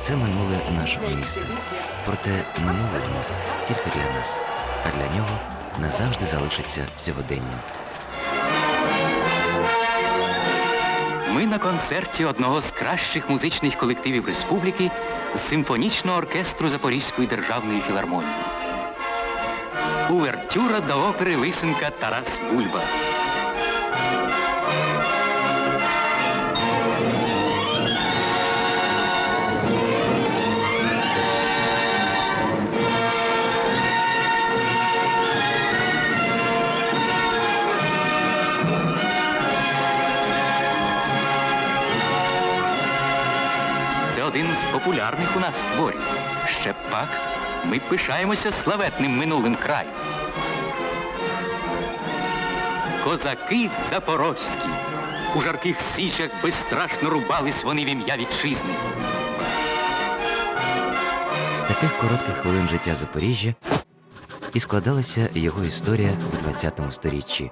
Це минуле нашого міста. Проте минуле воно тільки для нас, а для нього назавжди залишиться сьогоденням. Ми на концерті одного з кращих музичних колективів республіки з симфонічного оркестру Запорізької державної філармонії. Увертюра до опери Лисенка Тарас Бульба. Один з популярних у нас творів. Ще пак ми пишаємося славетним минулим краєм. Козаки запорозькі. У жарких січах безстрашно рубались вони в ім'я вітчизни. З таких коротких хвилин життя Запоріжжя і складалася його історія у ХХ сторіччі,